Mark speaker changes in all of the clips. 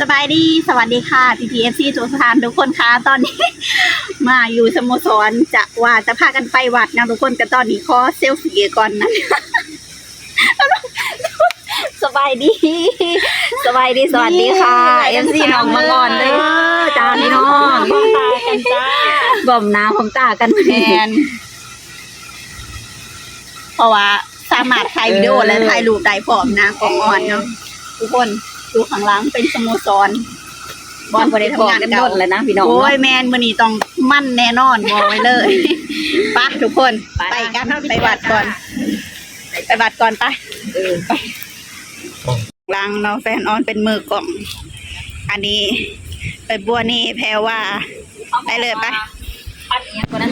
Speaker 1: สบายดี สวัสดีค่ะ PPFC ทุกสถานทุกคนค่ะตอนนี้ มาอยู่สโมสรจะว่าจะพากันไปวัดนะทุกคนก็ตอนนี้ขอเซลฟี่ก่อนนะสบายดี สบายดี สวัสดีค่ะ MC น้องมาก่อนเลยจ้าพี่น้อง
Speaker 2: มองตากันจ้า
Speaker 1: บ่มน้ำผมตากันแทนเพราะว่าสามารถถ่ายวิดีโอและถ่ายรูปได้พร้อมนะของอ่อนเนาะทุกคน ดูข้างหล่างเป็นสโมสร
Speaker 2: บอลบริทำงานกันดนเลยนะพี่น้อง
Speaker 1: โอ้ย
Speaker 2: เนาะ
Speaker 1: แมนวันนี้ต้องมั่นแน่นอนบอกไว้เลยไปะทุกคน
Speaker 2: ไป
Speaker 1: ไปกันไปวัดก่อน ไปวัดก่อนไป
Speaker 2: เออไป
Speaker 1: ลังเนาะแฟนออนเป็นมือกล่อง อันนี้ ไปบัวนี่แพรว่าไปเลยไป
Speaker 2: ปั้นอิหยังก่อนนะ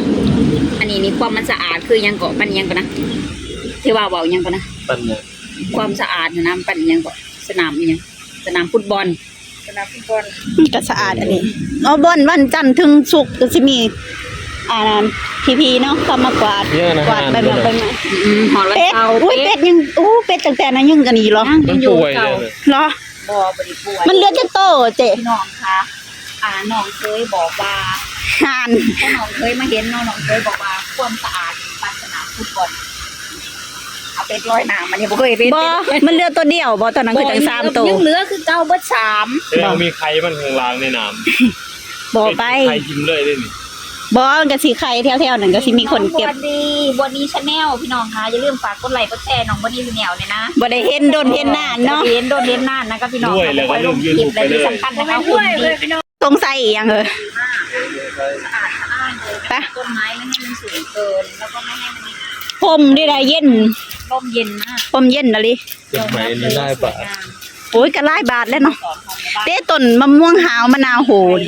Speaker 2: อันนี้นี่ความมันสะอาดคืออิหยังก่อนปั้นอิหยังก่อนนะที่ว่าเบาอิหยังก่อนนะ
Speaker 3: ปั้นเนี่ย
Speaker 2: ความสะอาดนะนะปั้นอิหยังก่อนสนามอิหยัง สนามฟุตบอลสนามฟุตบอล
Speaker 1: ก็สะอาดอันนี้เอาบอนวันจันทร์ถึงศุกร์ก็จะมี อ่าพีพีเนาะก็มากวาด
Speaker 3: เนี่ยนะ
Speaker 1: กวาดไปมาไปมา
Speaker 2: อืมหอดวัน
Speaker 1: เป็ด
Speaker 2: เสาร์
Speaker 1: อุ้ย
Speaker 2: เป็
Speaker 1: เป็
Speaker 2: ด
Speaker 1: ดยังอู้เป็ดตั้งแต่นั้นยังกันนี่เหรอ
Speaker 2: ยัง
Speaker 3: มัน
Speaker 2: อยู่
Speaker 3: ป่วย
Speaker 2: เก่า
Speaker 3: เลย
Speaker 1: เหรอ
Speaker 2: บ่บริป่วย
Speaker 1: มันเหลือจะโตเจ๊
Speaker 2: พี่น้องคะอ่าน้องเคยบอกว่า
Speaker 1: ห่าน
Speaker 2: ถ้าน้องเคยมาเห็นน้องน้องเคยบอกว่าความสะอาดปั้นสนามฟุตบอล เอาเป็ดร้อยหน้ามันยังบ่เคยเป็น
Speaker 1: บอมันเหลือตัวเดียวบอตอนนั้นคือจังสามตัว
Speaker 2: ยังเหลือคือเก้าเบิดสาม
Speaker 3: แสดงว่ามีใครมันข้างล่างในน้
Speaker 1: บำอไป
Speaker 3: ใครยิ้มเลยได้นี่
Speaker 1: บอมันก็สีไข่แถวๆนั่นก็สิมีคนเก็บ
Speaker 2: สวัสดีบอนนี้ชาแนลพี่น้องคะอย่าลืมฝากกดไลค์กดแชร์น้องบอนนี่ชาแนลเนี่ยนะ
Speaker 1: บ่ได้เห็นโดนเห็นนานเนาะ
Speaker 2: เห็นโดนเห็นนานนะครับพี่น้อง
Speaker 3: ด้วยแล้วก็ลืมยูทูบไปเลย
Speaker 2: สำคัญนะคะหุ่นดีพี่น้อง
Speaker 1: ตรงใส่อีหยังเออ
Speaker 2: สะอาดสะอ้านเลย
Speaker 1: ไป
Speaker 2: ต้นไม้ไม่ให้มันสูงเกินแล้วก็ไม่ให้มันมี
Speaker 1: พรมได้ได้เย็น
Speaker 2: ร่มเย็นมาก
Speaker 1: พรมเย็นนะลิ
Speaker 3: ต้นไม้นี่ได้ปะ
Speaker 1: โอ้ยก็หลายบาทแล้วเนาะ
Speaker 2: สอนของหมู่บ้าน
Speaker 1: เด้ต้นมะม่วงหาวมะนาวโหน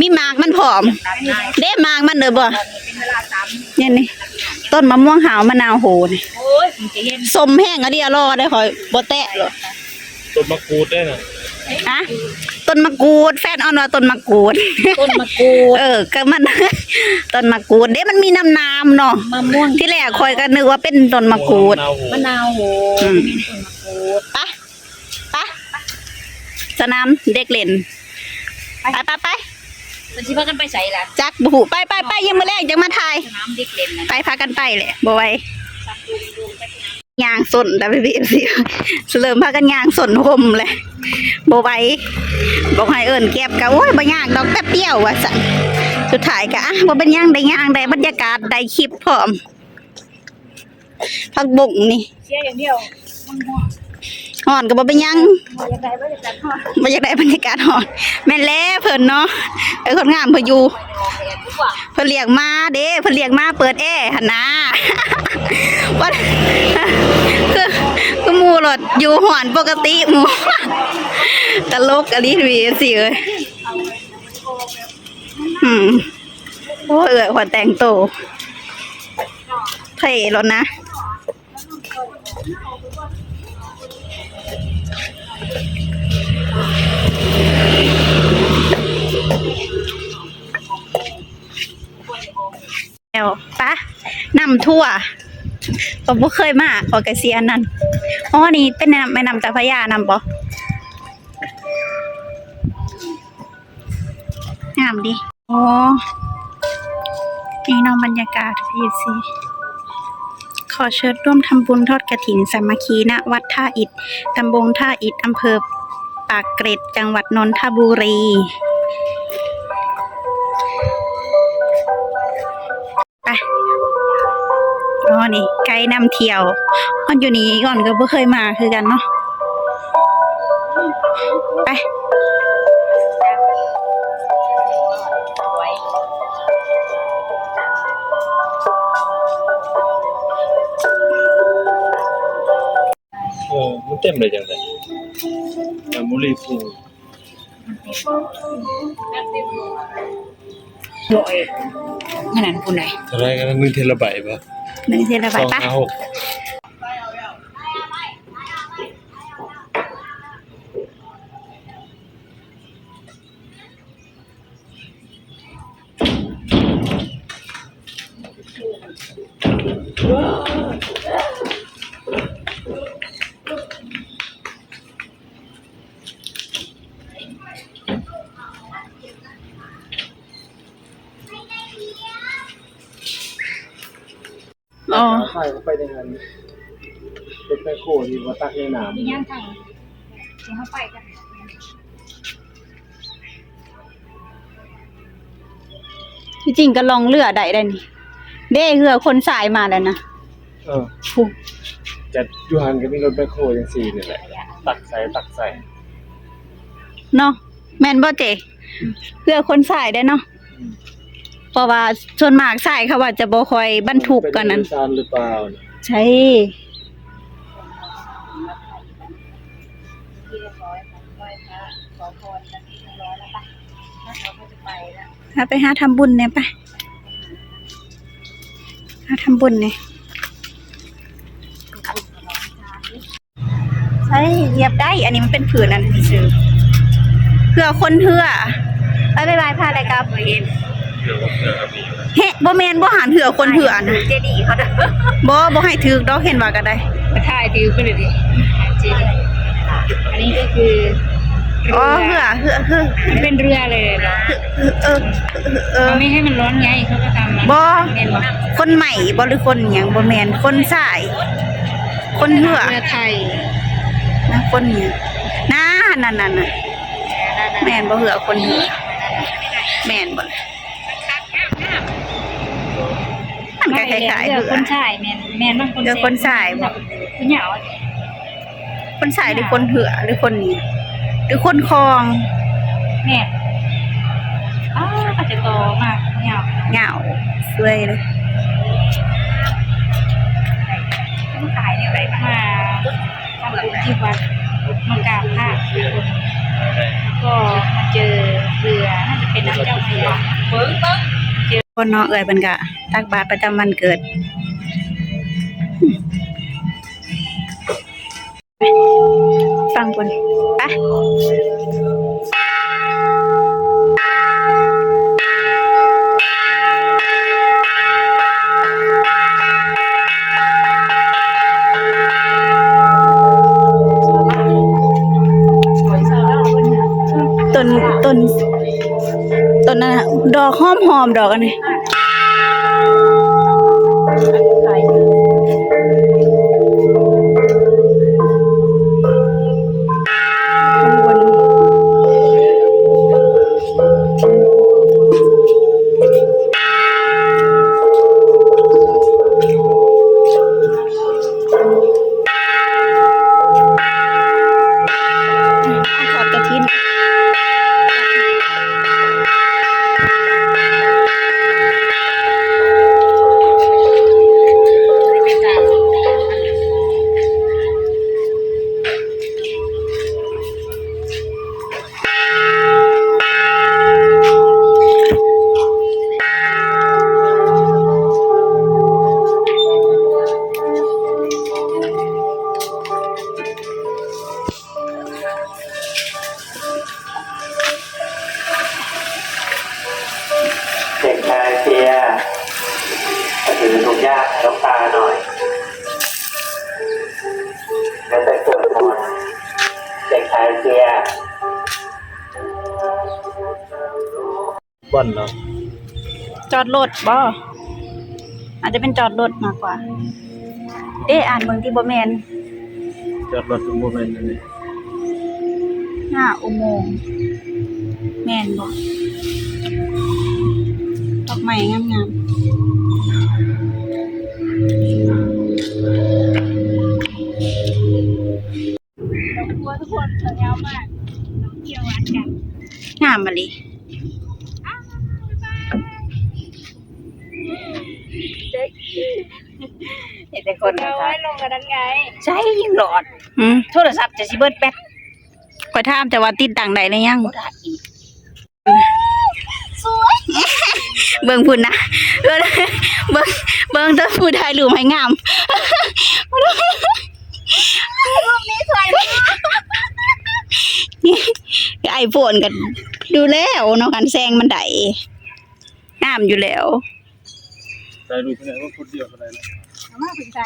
Speaker 1: มีหมากมันผอม
Speaker 2: ตัดง่าย
Speaker 1: เด้หมากมันเด้อบ่
Speaker 2: ตอนนี้เป็นเวลาสาม
Speaker 1: เนี่ยนี่ต้นมะม่วงหาวมะนาวโหน
Speaker 2: โอ้ยผมจะเห็น
Speaker 1: สมแห้งอะเดียวรอได้ขอยบ่แตะหรอก
Speaker 3: ต้นมะกรูดได้น่ะ
Speaker 1: ฮะ ต้นมะกรูด แฟนออนว่าต้นมะกรูด
Speaker 2: ต้นมะกรูด
Speaker 1: เออ ก็มัน ต้นมะกรูดเด้มันมีน้ำน้ำเนาะ
Speaker 2: มะม่วง
Speaker 1: ที่แรกคอยก็นึกว่าเป็นต้นมะกรูด
Speaker 3: มะนาวโห
Speaker 2: มะนาวโห
Speaker 1: อืม
Speaker 2: ต้นมะกรูด
Speaker 1: ปะปะสนามเด็กเล่นไปไปไป
Speaker 2: มันสิพากันไปใส่ละ
Speaker 1: จักบุหูไปไปไปยังมาแรกยังมาถ่าย
Speaker 2: สนามเด็กเล่นนะ
Speaker 1: ไปพากันไปแหละบ่ไหว
Speaker 2: สักดูดูไปสนาม
Speaker 1: ยางสนแล้วพี่พี่สิเริ่มพากันยางสนห่มเลยบ่ไว้บอกให้เอิญแก็บกะโอ้ยบ่ยากดอกแป๊บเดียวว่ะสัสุดท้ายกะอะบ่เป็นยางได้ยางได้บรรยากาศได้คลิปพร้อมพักบุ่งนี่
Speaker 2: เชียอย่างเดียว หัว
Speaker 1: ฮ้อนก็บ่เป็นยัง
Speaker 2: หัวอบ่อยากได้หัว
Speaker 1: บ่อยากได้บรรยากาศฮ้อนแม่นแล้วเพิ่นเนาะไอ้คนงามเพิ่นอยู่เพิ่นเรียกมาเด้เพิ่นเรียกมาเปิดแอร์หั่นนะว่าคือคือหมู่รถอยู่หอนปกติหมู่ตลกอะลิวีสิเอ้ยอืมโอ้เอ้ยหัวแต่งโตเท่แล้วนะ แล้วปะนำทั่วผมบ่เคยมาขอกระเซียนนั่นอ๋อนี่เป็นแม่น้ำแม่น้ำเจ้าพระยานำบ่งามดิอ๋อนี่น้องบรรยากาศพี่สิขอเชิญร่วมทำบุญทอดกระถินสามัคคีณวัดท่าอิฐตำบลท่าอิฐอำเภอปากเกร็ดจังหวัดนนทบุรี นี่ไกด์นำเที่ยวมันอยู่นี่ก่อนก็บ่เคยมาคือกันเนาะไป
Speaker 2: ไว้
Speaker 3: เออมันเต็มเลยจังเลยแต่มุลีฟู
Speaker 2: ลอยขนาดคุณไหน
Speaker 3: เท่าไรกันหนึ่งเทราไบต์ปะ
Speaker 1: หนึ่งเทระ
Speaker 3: ส
Speaker 1: บาท
Speaker 3: อง
Speaker 1: ปะ
Speaker 3: ห้าหก
Speaker 1: อ๋อ
Speaker 3: ใช่เขาไปในงานรถแมคโครที่ว่าตักในน้ำ
Speaker 2: มีย่างทางเดี๋ยวเขาไปกัน
Speaker 1: ที่จริงก็ลองเรือได้ได้นี่เด้เรือคนสายมาแล้วนะ
Speaker 3: เออ
Speaker 1: ผู้
Speaker 3: จะอยูหันก็มีรถแมคโครจังซี่นี่แหละ ตักใส่ตักใส่
Speaker 1: เนาะแม่นบ่เจเรือคนสายได้เนาะเพ ราะว่าส่วนมากใสายเขาว่าจะบ่ค่อยบรรทุกกันนั้น
Speaker 3: เป็โดยสารหรือเปล่าเนี่ย
Speaker 1: ใช่
Speaker 2: ที่เรียบร้อยค่ะไหว้พระขอพรกันเรียบร้อยแล้วปะถ้าเราก็จะไปแล้ว
Speaker 1: หาไปหาทำบุญเนี่ยไปหาทำบุญเนี่ยใช่เหยียบได้ อันนี้มันเป็นผืนอันที่ซื้อเพื่อคนเพื่อไปไปไปพาอะไรครับ
Speaker 3: เรือกับเรือกับมี
Speaker 1: เฮ้บ่แมนบ่หันเถื่อคนเถื่อนะ
Speaker 2: เจดีย์เขาเด้อ
Speaker 1: บ่บ่ให้ถือดอกเห็นว่าก็ได้
Speaker 2: มาถ่ายถือไปเลยดิเจดีย์อันนี้ก็คือ
Speaker 1: อ๋อเหือเหือเหือ
Speaker 2: มันเป็นเรือเลยเหรอ
Speaker 1: เออเออ
Speaker 2: เขาไม่ให้มันร้อนไงเขาก็ทำมัน
Speaker 1: บ่
Speaker 2: เห็นบ่
Speaker 1: คนใหม่บ่หรือคนหยังบ่แม่นคนสาย คนเหือ
Speaker 2: เรือไทย
Speaker 1: นะคนหยังน่านั่นนั่นน่ะแม่นบ่เหือคนเหือแม่นบ่มัน ก็คล้ายๆ
Speaker 2: เรื
Speaker 1: เออ
Speaker 2: คนชายแมนแมนบางคน
Speaker 1: เรือคนชายบ่
Speaker 2: คุณเหยา
Speaker 1: คนสายหรือคนเหือหรือคนหรือคนคลอง
Speaker 2: แม่อ้าวอาจจะโตมากเหยา
Speaker 1: เหงาสวยเลย
Speaker 2: ต้องขายเนี่ยไรมาทำบุญที่วัดมากราบพระคก็มาเจอเรือน่าจะเป็นน้ำเจ้าพระยาเบิ้งเบิ้ง
Speaker 1: คนเนาะเอ่ยเพิ่นก็ ตักบาตรประจำวันเกิด ฟังคนไปต้นต้นต้นนั้นน่ะดอกหอมหอมดอกอันนี้ ข้ อน
Speaker 4: เนาะ
Speaker 1: จอดรถบ่อาจจะเป็นจอดรถมากกว่า เอ๊ะอ่านเมืองที่บ่แมน
Speaker 3: จอดรถทุกโมเมนต์เลย
Speaker 1: หน้าอุโมงค์แม่นบ่ดอกไม้งามๆ
Speaker 2: ดอกบัวทุกคนสวยงามมากน้องเที่ยววัดกัน
Speaker 1: งามมาลิ
Speaker 2: เห็นแต่คนเอาไว้ลงกันนั้นไง
Speaker 1: ใช่ยิ่งหลอด อืม
Speaker 2: โทรศัพท์จะสิเบิดแป๊บ
Speaker 1: ขอยถามแต่ว่าติดดังใดหรือยัง
Speaker 2: สวย
Speaker 1: เบิ่งพุ่นนะเบิ่งเบิ่งเบิ่งแตัวผู้ถ่ายรูปให้งาม
Speaker 2: รูปนี้สวยมาก
Speaker 1: ไอโฟนกันดูแล้วเนาะกันแซงมันได้งามอยู่แล้ว
Speaker 3: ใจรู้เท่าไหร่ว่าคนเดียวเท่าไหร่นะ
Speaker 2: มากถึงใจ